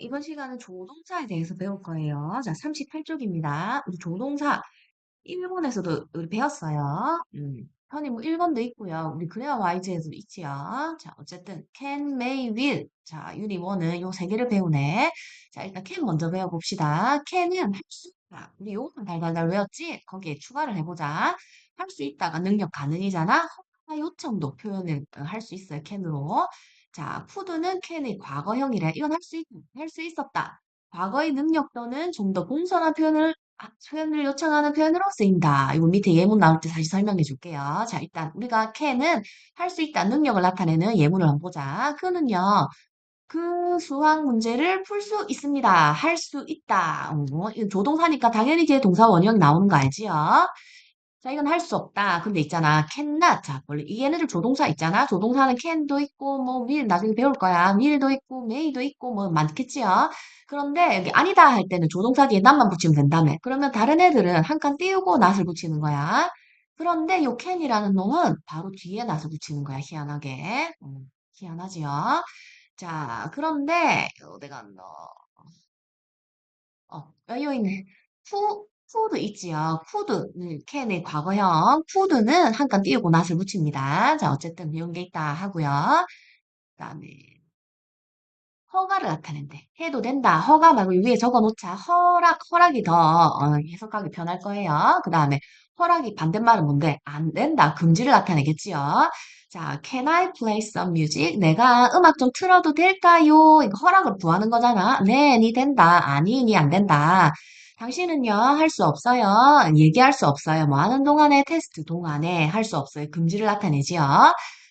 이번 시간은 조동사에 대해서 배울 거예요. 자, 38쪽입니다. 우리 조동사 일본에서도 우리 배웠어요. 음, 편이 뭐 1번도 있고요. 우리 그래야 YG에도 있지요. 자, 어쨌든 can, may, will. 자, 유니 1은 요 세 개를 배우네. 자, 일단 can 먼저 배워봅시다. can은 할 수 있다. 우리 요것만 달달달 외웠지? 거기에 추가를 해보자. 할 수 있다가 능력 가능이잖아. 요청도 표현을 할 수 있어요. can으로. 자, could는 can의 과거형이래. 이건 할 수 있, 할수 있었다. 과거의 능력 또는 좀 더 공손한 표현을 아, 표현을 요청하는 표현으로 쓰인다. 이거 밑에 예문 나올 때 다시 설명해 줄게요. 자, 일단 우리가 can은 할 수 있다 능력을 나타내는 예문을 한번 보자. 그는요, 그 수학 문제를 풀 수 있습니다. 할 수 있다. 어, 조동사니까 당연히 뒤에 동사 원형 나오는 거 알지요? 자, 이건 할 수 없다. 근데 있잖아. cannot. 자, 원래 이 얘네들 조동사 있잖아. 조동사는 can도 있고, 뭐, will 나중에 배울 거야. will도 있고, may도 있고, 뭐, 많겠지요. 그런데 여기 아니다 할 때는 조동사 뒤에 not만 붙이면 된다며. 그러면 다른 애들은 한 칸 띄우고 not을 붙이는 거야. 그런데 요 can이라는 놈은 바로 뒤에 not을 붙이는 거야. 희한하게. 음, 희한하지요. 자, 그런데, 어디가 너, 어, 여기 있네. 푸, 푸드 있지요. 푸드, 캔의 과거형. 푸드는 한 칸 띄우고 낫을 붙입니다. 자, 어쨌든 이런 게 있다 하고요. 그 다음에 허가를 나타낸대. 해도 된다. 허가 말고 위에 적어 놓자. 허락, 허락이 더 어, 해석하기 편할 거예요. 그 다음에 허락이 반대말은 뭔데? 안 된다. 금지를 나타내겠지요. 자, can I play some music? 내가 음악 좀 틀어도 될까요? 이거 허락을 구하는 거잖아. 네, 니 된다. 아니, 니 안 된다. 당신은요, 할 수 없어요. 얘기할 수 없어요. 뭐 하는 동안에, 테스트 동안에 할 수 없어요. 금지를 나타내지요.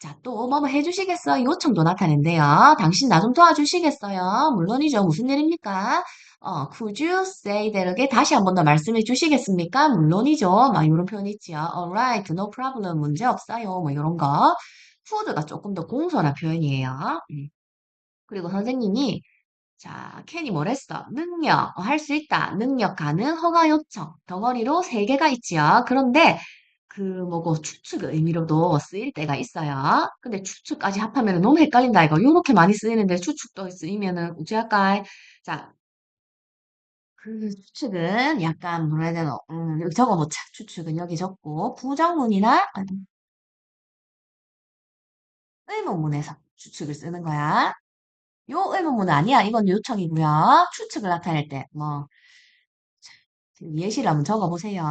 자, 또 뭐뭐 해주시겠어요? 요청도 나타낸대요. 당신 나 좀 도와주시겠어요? 물론이죠. 무슨 일입니까? 어, could you say that again? 다시 한 번 더 말씀해 주시겠습니까? 물론이죠. 막 이런 표현 있지요. Alright, no problem. 문제 없어요. 뭐 이런 거. could가 조금 더 공손한 표현이에요. 음. 그리고 선생님이 자, 캔이 뭐랬어? 능력, 할수 있다. 능력 가능, 허가 요청. 덩어리로 세 개가 있지요. 그런데 그 뭐고 추측 의미로도 쓰일 때가 있어요. 근데 추측까지 합하면 너무 헷갈린다 이거. 요렇게 많이 쓰이는데 추측도 쓰이면은 어찌할까? 자, 그 추측은 약간 뭐라 해야 되나? 음, 여기 적어놓자. 추측은 여기 적고 부정문이나 의문문에서 추측을 쓰는 거야. 요 의문문 아니야. 이건 요청이고요. 추측을 나타낼 때 뭐. 예시를 한번 적어보세요.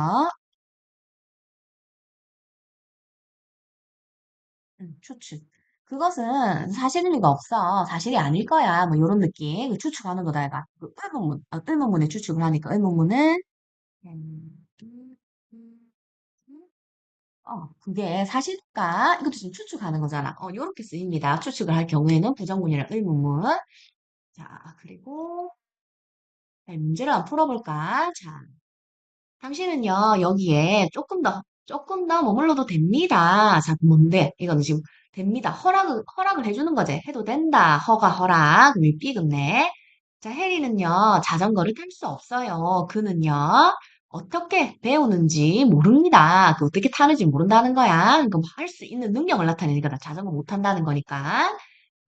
음, 추측. 그것은 사실일 리가 없어. 사실이 아닐 거야. 뭐, 요런 느낌. 그 추측하는 거다, 얘가. 그 의문문, 아, 의문문에 추측을 하니까, 의문문은, 음. 어, 그게 사실일까? 이것도 지금 추측하는 거잖아. 어, 요렇게 쓰입니다. 추측을 할 경우에는 부정문이랑 의문문. 자, 그리고, 자, 문제를 한번 풀어볼까? 자, 당신은요, 여기에 조금 더, 조금 더 머물러도 됩니다. 자, 뭔데? 이거는 지금 됩니다. 허락을, 허락을 해주는 거지. 해도 된다. 허가, 허락. 그럼 삐급네. 자, 혜리는요, 자전거를 탈 수 없어요. 그는요, 어떻게 배우는지 모릅니다. 그 어떻게 타는지 모른다는 거야. 그럼 할 수 있는 능력을 나타내니까 나 자전거 못 탄다는 거니까.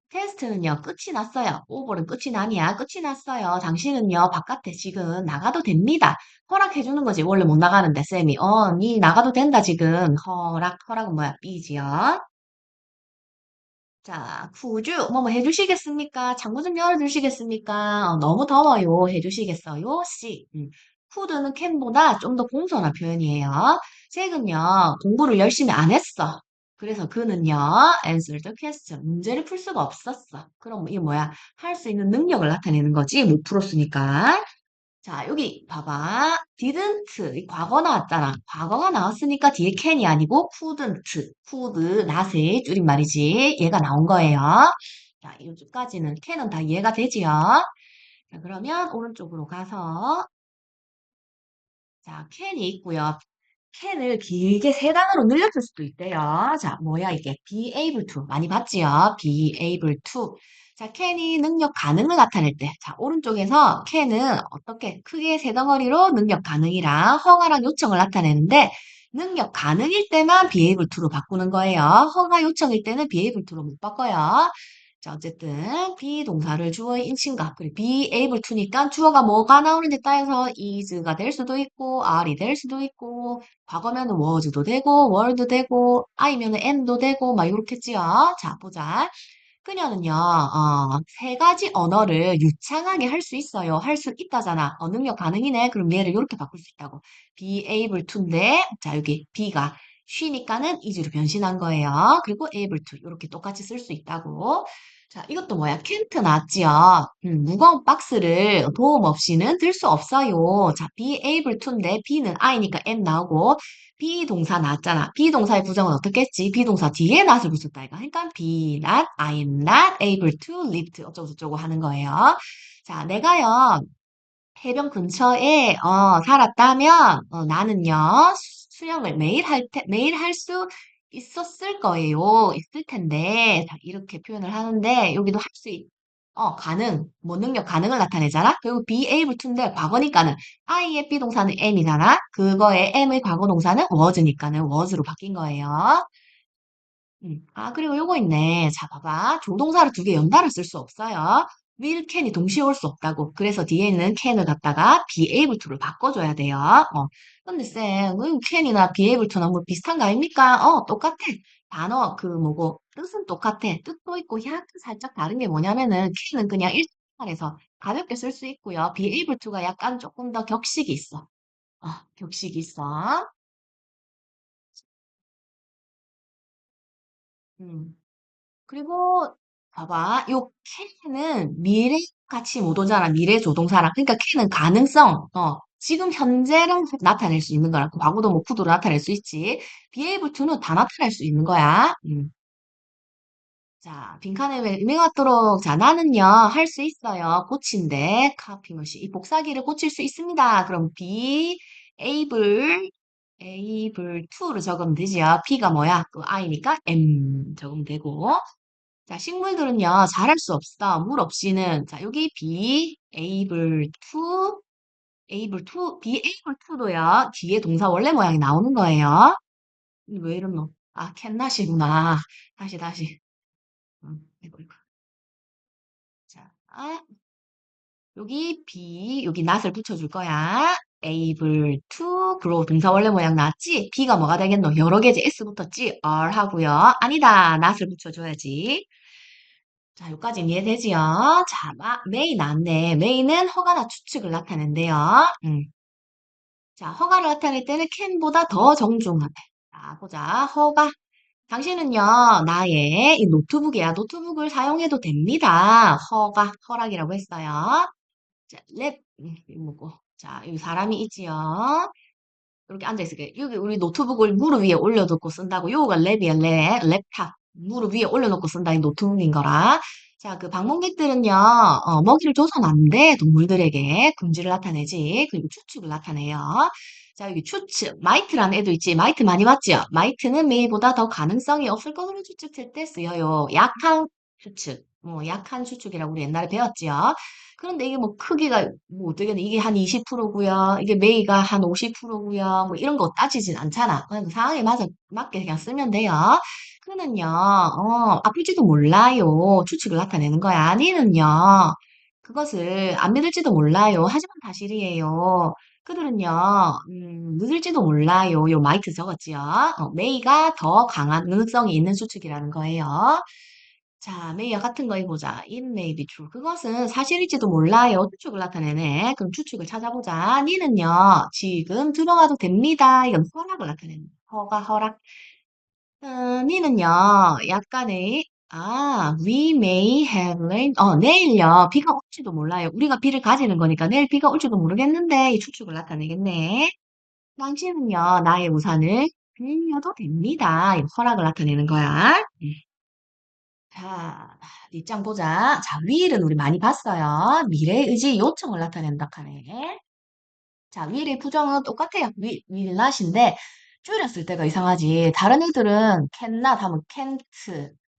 테스트는요, 끝이 났어요. 오버는 끝이 나니야. 끝이 났어요. 당신은요, 바깥에 지금 나가도 됩니다. 허락해주는 거지. 원래 못 나가는데, 쌤이. 어, 니 나가도 된다, 지금. 허락, 허락은 뭐야? 삐지요. 자, 구주, 뭐, 뭐 해주시겠습니까? 창문 좀 열어주시겠습니까? 어, 너무 더워요. 해주시겠어요? 씨. 음. 푸드는 캔보다 좀 더 공손한 표현이에요. 잭은요, 공부를 열심히 안 했어. 그래서 그는요, answer the question. 문제를 풀 수가 없었어. 그럼 이게 뭐야? 할 수 있는 능력을 나타내는 거지. 못 풀었으니까. 자, 여기 봐봐. didn't 이 과거 나왔잖아. 과거가 나왔으니까 뒤에 can이 아니고 couldn't, could, not의 줄임말이지. 얘가 나온 거예요. 자, 이쪽까지는 can은 다 이해가 되지요? 자, 그러면 오른쪽으로 가서 자, can이 있고요. can을 길게 세 단어로 늘려줄 수도 있대요. 자, 뭐야 이게? be able to. 많이 봤지요? be able to. 자, can이 능력 가능을 나타낼 때. 자, 오른쪽에서 can은 어떻게 크게 세 덩어리로 능력 가능이랑 허가랑 요청을 나타내는데 능력 가능일 때만 be able to로 바꾸는 거예요. 허가 요청일 때는 be able to로 못 바꿔요. 자, 어쨌든 비동사를 주어의 인칭과 그리고 be able to니까 주어가 뭐가 나오는지 따라서 is가 될 수도 있고 are이 될 수도 있고 과거면은 was도 되고 were도 되고 I면은 am도 되고 막 이렇겠지요. 자, 보자. 그녀는요, 어, 세 가지 언어를 유창하게 할 수 있어요. 할 수 있다잖아. 어, 능력 가능이네. 그럼 얘를 이렇게 바꿀 수 있다고. be able to인데, 자, 여기 be가 쉬니까는 is로 변신한 거예요. 그리고 able to. 이렇게 똑같이 쓸 수 있다고. 자, 이것도 뭐야? 캔트 나왔지요. 음, 무거운 박스를 도움 없이는 들 수 없어요. 자, be able to인데, be는 I니까 am 나오고, 비동사 나왔잖아. 비동사의 부정은 어떻게 했지? 비동사 뒤에 not을 붙였다 이거. 그러니까 be not, I am not able to lift 어쩌고 저쩌고 하는 거예요. 자, 내가요. 해변 근처에 어, 살았다면 어, 나는요. 수- 수영을 매일 할 테, 매일 할 수 있었을 거예요. 있을 텐데. 자, 이렇게 표현을 하는데 여기도 할 수 있, 어, 가능, 뭐 능력 가능을 나타내잖아. 그리고 be able to인데 과거니까는 I의 비동사는 am이잖아. 그거의 am의 과거 동사는 was니까는 was로 바뀐 거예요. 음. 아, 그리고 요거 있네. 자, 봐봐. 조동사를 두 개 연달아 쓸 수 없어요. Will, can이 동시에 올 수 없다고. 그래서 뒤에 있는 can을 갖다가 be able to를 바꿔줘야 돼요. 어. 근데 쌤, 음, can이나 be able to나 뭐 비슷한 거 아닙니까? 어, 똑같아. 단어, 그 뭐고, 뜻은 똑같아. 뜻도 있고, 약간 살짝 다른 게 뭐냐면은, can은 그냥 일상에서 가볍게 쓸 수 있고요. be able to가 약간 조금 더 격식이 있어. 어, 격식이 있어. 음. 그리고 봐봐. 요 can은 미래 같이 못 오잖아. 미래 조동사랑. 그러니까 can은 가능성. 어. 지금 현재를 나타낼 수 있는 거라. 과거도 뭐 could로 나타낼 수 있지. be able to는 다 나타낼 수 있는 거야. 음. 자, 빈칸에 같도록. 자, 나는요, 할 수 있어요. 고친데, 카피머시. 이 복사기를 고칠 수 있습니다. 그럼 be able, able to를 적으면 되지요. B가 뭐야? 그 I니까 M 적으면 되고. 자, 식물들은요, 잘할 수 없어. 물 없이는. 자, 여기 be able to, able to, be able to도요, 뒤에 동사 원래 모양이 나오는 거예요. 왜 이러노? 아, 캔낫이구나. 다시, 다시. 음, 이거. 자, 아, 여기 be, 여기 not을 붙여줄 거야. Able to, 그리고 동사 원래 모양 나왔지? be가 뭐가 되겠노? 여러 개지? s 붙었지? are 하고요. 아니다. not을 붙여줘야지. 자, 여기까지 이해되지요? 자, 마, 메이 나왔네. 메이는 허가나 추측을 나타낸대요. 음. 자, 허가를 나타낼 때는 can보다 더 정중하대. 자, 보자. 허가. 당신은요, 나의 이 노트북이야. 노트북을 사용해도 됩니다. 허가, 허락이라고 했어요. 자, 랩, 음, 이거 뭐고. 자, 여기 사람이 있지요. 이렇게 앉아있을게. 여기 우리 노트북을 무릎 위에 올려놓고 쓴다고. 요거가 랩이야, 랩. 랩탑. 무릎 위에 올려놓고 쓴다. 이 노트북인 거라. 자, 그 방문객들은요, 어, 먹이를 줘서는 안 돼. 동물들에게. 금지를 나타내지. 그리고 추측을 나타내요. 자, 여기 추측. 마이트라는 애도 있지. 마이트 많이 봤죠? 마이트는 메이보다 더 가능성이 없을 것으로 추측할 때 쓰여요. 약한 추측. 뭐, 약한 추측이라고 우리 옛날에 배웠지요. 그런데 이게 뭐 크기가 뭐 어떻게 이게 한 20%고요. 이게 메이가 한 50%고요. 뭐 이런 거 따지진 않잖아. 그냥 그 상황에 맞아 맞게 그냥 쓰면 돼요. 그는요. 어, 아플지도 몰라요. 추측을 나타내는 거야. 니는요. 그것을 안 믿을지도 몰라요. 하지만 사실이에요. 그들은요, 음, 늦을지도 몰라요. 요 마이트 적었지요. 어, 메이가 더 강한 능성이 있는 수축이라는 거예요. 자, 메이와 같은 거 해보자. It may be true. 그것은 사실일지도 몰라요. 추측을 나타내네. 그럼 추측을 찾아보자. 니는요, 지금 들어가도 됩니다. 이건 허락을 나타내는. 허가, 허락. 어, 니는요, 약간의, 아, we may have rain. 어, 내일요, 비가 올지도 몰라요. 우리가 비를 가지는 거니까 내일 비가 올지도 모르겠는데, 이 추측을 나타내겠네. 당신은요, 나의 우산을 빌려도 됩니다. 이 허락을 나타내는 거야. 음. 자, 뒷장 보자. 자, will은 우리 많이 봤어요. 미래 의지 요청을 나타낸다 하네. 자, will의 부정은 똑같아요. will not인데 줄였을 때가 이상하지. 다른 애들은 not 하면 can't,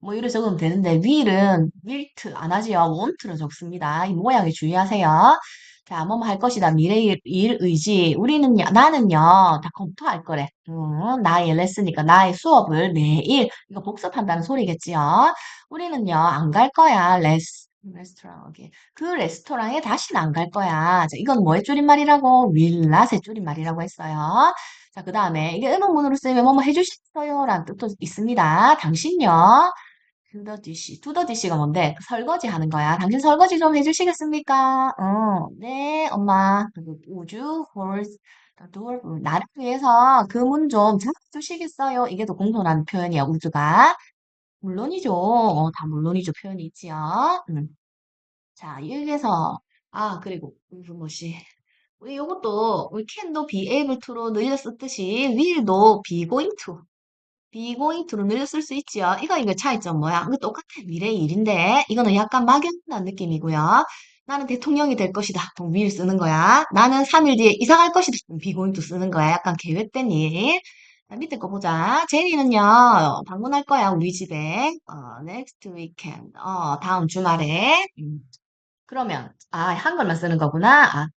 뭐 이래 적으면 되는데 will은 will트 안 하지요. want로 적습니다. 이 모양에 주의하세요. 자, 뭐뭐 할 것이다. 미래 일, 일 의지. 우리는요, 나는요, 다 컴퓨터 할 거래. 음, 나의 레슨이니까 나의 수업을 매일, 이거 복습한다는 소리겠지요. 우리는요, 안 갈 거야. 레스, 레스토랑, 오케이. 그 레스토랑에 다시는 안 갈 거야. 자, 이건 뭐의 줄임말이라고? not의 줄임말이라고 했어요. 자, 그 다음에, 이게 의문문으로 쓰면 뭐뭐 해주셨어요? 라는 뜻도 있습니다. 당신요. 두더 디시. 두더 디시가 뭔데? 설거지 하는 거야. 당신 설거지 좀 해주시겠습니까? 어, 네, 엄마. hold the door? 음, 나를 위해서 그문좀 잡아주시겠어요? 이게 더 공손한 표현이야, would가. 물론이죠. 어, 다 물론이죠. 표현이 있지요. 음. 자, 여기에서, 아, 그리고, 그 뭐지. 우리 요것도, 우리 can도 be able to로 늘려 썼듯이, will도 be going to. Be going to로 쓸수 있지요. 이거, 이거 차이점 뭐야? 이거 똑같아. 미래의 일인데, 이거는 약간 막연한 느낌이고요. 나는 대통령이 될 것이다. will 쓰는 거야. 나는 3일 뒤에 이사 갈 것이다. be going to 쓰는 거야. 약간 계획된 일. 자, 밑에 거 보자. 제니는요, 방문할 거야, 우리 집에. 어, next weekend. 어, 다음 주말에. 음. 그러면, 아, 한글만 쓰는 거구나. 아,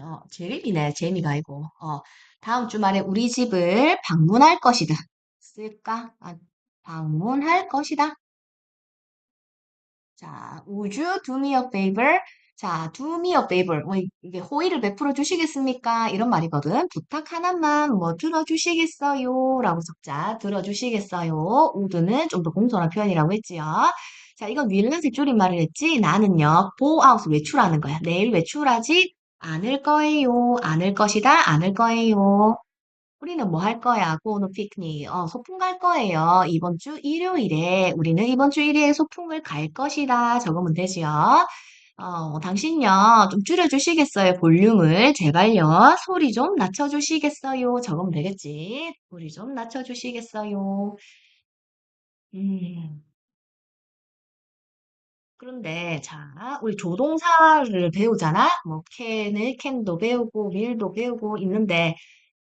어, 제림이네. 제니가 아니고. 어, 다음 주말에 우리 집을 방문할 것이다. 쓸까? 아, 방문할 것이다. 자, would you do me a favor? 자, do me a favor. 뭐, 이게 호의를 베풀어 주시겠습니까? 이런 말이거든. 부탁 하나만 뭐 들어주시겠어요? 라고 적자. 들어주시겠어요? would는 좀 더 공손한 표현이라고 했지요. 자, 이건 윌란의 줄임말을 했지. 나는요, out 외출하는 거야. 내일 외출하지 않을 거예요. 않을 것이다. 않을 거예요. 우리는 뭐 할 거야? 고노 피크닉. 어, 소풍 갈 거예요. 이번 주 일요일에 우리는 이번 주 일요일에 소풍을 갈 것이다. 적으면 되지요. 어, 당신요. 좀 줄여주시겠어요? 볼륨을. 제발요. 소리 좀 낮춰주시겠어요? 적으면 되겠지. 소리 좀 낮춰주시겠어요? 음. 그런데 자, 우리 조동사를 배우잖아? 뭐 캔을 캔도 배우고 밀도 배우고 있는데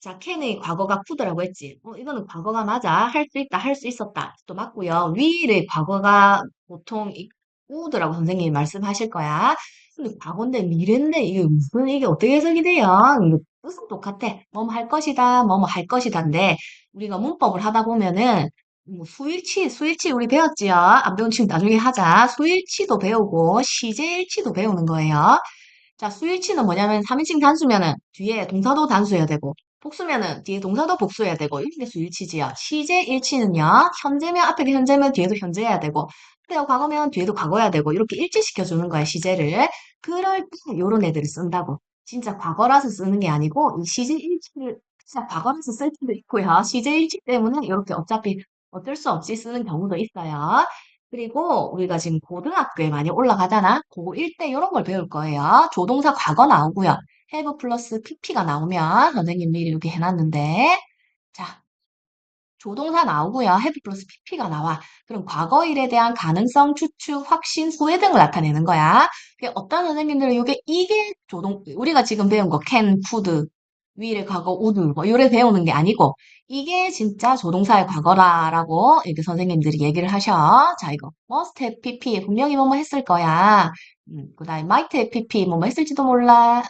자, 캔의 과거가 could라고 했지. 어, 이거는 과거가 맞아. 할 수 있다. 할 수 있었다. 또 맞고요. will의 과거가 보통 이 would라고 선생님이 말씀하실 거야. 근데 과거인데 미래인데 이게 무슨 이게 어떻게 해석이 돼요? 이거 뜻은 똑같아. 뭐뭐 할 것이다. 뭐뭐 할 것이다인데 우리가 문법을 하다 보면은 뭐 수일치, 수일치 우리 배웠지요? 안 배운 친구 나중에 하자. 수일치도 배우고 시제일치도 배우는 거예요. 자, 수일치는 뭐냐면 3인칭 단수면은 뒤에 동사도 단수해야 되고 복수면은 뒤에 동사도 복수해야 되고 이게 수일치지요. 시제 일치는요. 현재면 앞에 현재면 뒤에도 현재해야 되고 앞에 과거면 뒤에도 과거해야 되고 이렇게 일치시켜 주는 거야, 시제를. 그럴 때 요런 애들을 쓴다고. 진짜 과거라서 쓰는 게 아니고 이 시제 일치를 진짜 과거라서 쓸 때도 있고요. 시제 일치 때문에 이렇게 어차피 어쩔 수 없이 쓰는 경우도 있어요. 그리고 우리가 지금 고등학교에 많이 올라가잖아. 고1 때 이런 걸 배울 거예요. 조동사 과거 나오고요. Have 플러스 pp가 나오면 선생님 미리 이렇게 해놨는데 자 조동사 나오고요. have 플러스 pp가 나와. 그럼 과거일에 대한 가능성, 추측, 확신, 후회 등을 나타내는 거야. 어떤 선생님들은 이게 이게 조동 우리가 지금 배운 거 can, could, will의 과거, would 뭐 요래 배우는 게 아니고 이게 진짜 조동사의 과거라라고 이렇게 선생님들이 얘기를 하셔. 자, 이거 must have pp 분명히 뭐뭐 했을 거야. 음, 그다음에 might have pp 뭐뭐 했을지도 몰라.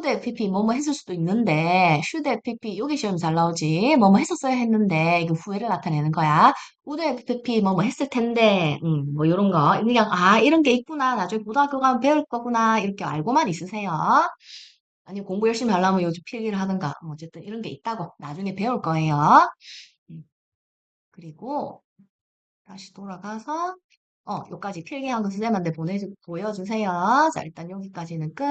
Pp 뭐뭐 했을 수도 있는데 have pp 여기 시험 잘 나오지. 뭐뭐 했었어야 했는데 이거 후회를 나타내는 거야. have pp 뭐뭐 했을 텐데 음, 뭐 이런 거 그냥 아 이런 게 있구나. 나중에 고등학교 가면 배울 거구나. 이렇게 알고만 있으세요. 아니 공부 열심히 하려면 요즘 필기를 하든가 뭐 어쨌든 이런 게 있다고 나중에 배울 거예요. 음, 그리고 다시 돌아가서 어, 요까지 필기한 거 선생님한테 보내 보여주세요. 자, 일단 여기까지는 끝.